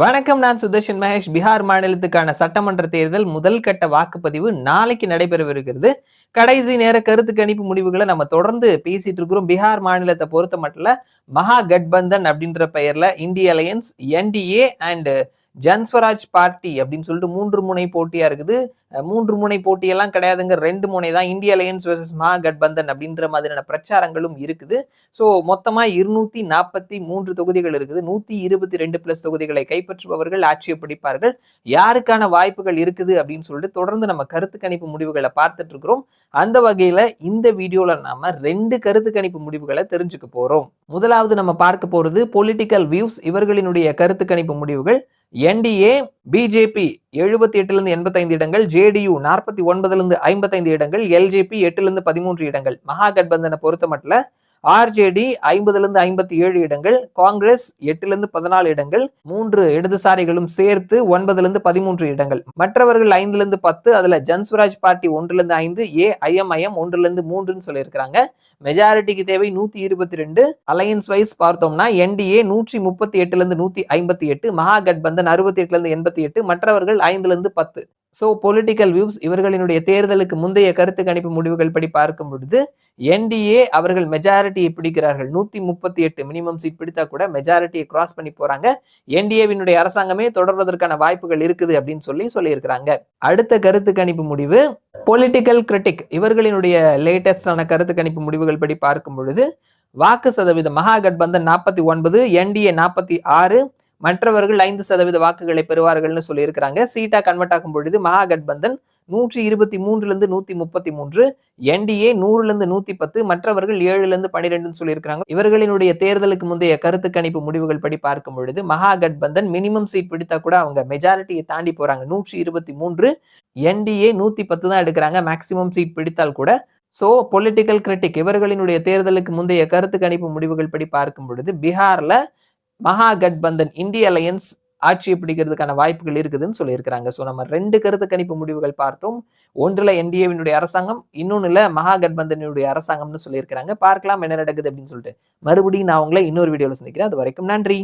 வணக்கம் நான் சுதர்ஷன் மகேஷ். பீகார் மாநிலத்துக்கான சட்டமன்ற தேர்தல் முதல் கட்ட வாக்குப்பதிவு நாளைக்கு நடைபெறவிருக்கிறது. கடைசி நேர கருத்து கணிப்பு முடிவுகளை நம்ம தொடர்ந்து பேசிட்டு இருக்கிறோம். பீகார் மாநிலத்தை பொறுத்த மட்டும் மகா கட்பந்தன் அப்படின்ற பெயர்ல India alliance NDA and Jan Suraaj party அப்படின்னு சொல்லிட்டு மூன்று முனை போட்டியா இருக்குது. மூன்று முனை போட்டியெல்லாம் கிடையாதுங்க. ரெண்டு முனை தான். இந்திய அலையன்ஸ் வர்சஸ் மகாகட்பந்தன் அப்படின்ற மாதிரியான பிரச்சாரங்களும் இருக்குது. ஸோ மொத்தமாக இருநூத்தி நாற்பத்தி மூன்று தொகுதிகள் இருக்குது. நூத்தி இருபத்தி ரெண்டு பிளஸ் தொகுதிகளை கைப்பற்றுபவர்கள் ஆட்சியை பிடிப்பார்கள். யாருக்கான வாய்ப்புகள் இருக்குது அப்படின்னு சொல்லிட்டு தொடர்ந்து நம்ம கருத்து கணிப்பு முடிவுகளை பார்த்துட்டு இருக்கிறோம். அந்த வகையில இந்த வீடியோல நாம ரெண்டு கருத்து கணிப்பு முடிவுகளை தெரிஞ்சுக்க போறோம். முதலாவது நம்ம பார்க்க போறது பொலிட்டிக்கல் வியூஸ் இவர்களினுடைய கருத்து கணிப்பு முடிவுகள். என்டிஏ பிஜேபி எழுபத்தி எட்டுலேருந்து எண்பத்தைந்து இடங்கள் ஜேடியு நாற்பத்தி ஒன்பதுலேருந்து ஐம்பத்தைந்து இடங்கள் எல்ஜேபி எட்டுலேருந்து பதிமூன்று இடங்கள். மகா கட்பந்தனை பொறுத்த மட்டும் ஆர்ஜேடி ஐம்பதுலேருந்து ஐம்பத்தி ஏழு இடங்கள் காங்கிரஸ் எட்டுலேருந்து பதினாலு இடங்கள் மூன்று இடதுசாரிகளும் சேர்த்து ஒன்பதுலேருந்து பதிமூன்று இடங்கள். மற்றவர்கள் ஐந்துலேருந்து பத்து அதில் ஜன்ஸ்வராஜ் பார்ட்டி ஒன்றுலேருந்து ஐந்து ஏ ஐஎம்ஐஎம் மூன்றுன்னு சொல்லியிருக்கிறாங்க. மெஜாரிட்டிக்கு தேவை நூத்தி இருபத்தி ரெண்டு அலையன்ஸ் வைஸ் பார்த்தோம்னா என்டிஏ நூற்றி முப்பத்தி எட்டுல இருந்து நூத்தி ஐம்பத்தி எட்டு மகா கட்பந்தன் அறுபத்தி எட்டுல இருந்து எண்பத்தி எட்டு மற்றவர்கள் ஐந்துல இருந்து பத்து. ஸோ பொலிட்டிக்கல் வியூஸ் இவர்களினுடைய தேர்தலுக்கு முந்தைய கருத்து கணிப்பு முடிவுகள் படி பார்க்கும் பொழுது என்டிஏ அவர்கள் மெஜாரிட்டியை பிடிக்கிறார்கள். நூத்தி முப்பத்தி எட்டு மினிமம் சீட் பிடித்தா கூட மெஜாரிட்டியை கிராஸ் பண்ணி போறாங்க. என்டிஏவினுடைய அரசாங்கமே தொடர்வதற்கான வாய்ப்புகள் இருக்குது அப்படின்னு சொல்லி சொல்லியிருக்கிறாங்க. அடுத்த கருத்து கணிப்பு முடிவு பொலிட்டிக்கல் கிரிட்டிக் இவர்களினுடைய லேட்டஸ்டான கருத்து கணிப்பு முடிவுகள் படி பார்க்கும் பொழுது வாக்கு சதவீதம் மகா கட்பந்தன் நாற்பத்தி ஒன்பது என்டிஏ நாற்பத்தி ஆறு மற்றவர்கள் ஐந்து சதவீத வாக்குகளை பெறுவார்கள்னு சொல்லியிருக்கிறாங்க. சீட்டா கன்வெர்ட் ஆகும் பொழுது மகாகட்பந்தன் நூற்றி இருபத்தி மூன்றுலேருந்து நூற்றி முப்பத்தி மூன்று என்டிஏ நூறுலேருந்து நூற்றி பத்து மற்றவர்கள் ஏழுலேருந்து பன்னிரெண்டுன்னு சொல்லியிருக்கிறாங்க. இவர்களினுடைய தேர்தலுக்கு முந்தைய கருத்து கணிப்பு முடிவுகள் படி பார்க்கும் பொழுது மகாகட்பந்தன் மினிமம் சீட் பிடித்தா கூட அவங்க மெஜாரிட்டியை தாண்டி போகிறாங்க நூற்றி இருபத்தி மூன்று என்டிஏ நூற்றி பத்து தான் எடுக்கிறாங்க. மேக்சிமம் சீட் பிடித்தால் கூட. ஸோ பொலிட்டிக்கல் கிரிட்டிக் இவர்களினுடைய தேர்தலுக்கு முந்தைய கருத்து கணிப்பு முடிவுகள் படி பார்க்கும் பொழுது பீகாரில் மகா கட்பந்தன் இந்திய அலையன்ஸ் ஆட்சியை பிடிக்கிறதுக்கான வாய்ப்புகள் இருக்குதுன்னு சொல்லியிருக்கிறாங்க. ஸோ நம்ம ரெண்டு கருத்து கணிப்பு முடிவுகள் பார்த்தோம். ஒன்றில் என்டிஏவினுடைய அரசாங்கம் இன்னொன்றுல மகா கட்பந்தனுடைய அரசாங்கம்னு சொல்லியிருக்கிறாங்க. பார்க்கலாம் என்ன நடக்குது அப்படின்னு சொல்லிட்டு. மறுபடியும் நான் உங்களை இன்னொரு வீடியோவில் சந்திக்கிறேன். அது வரைக்கும் நன்றி.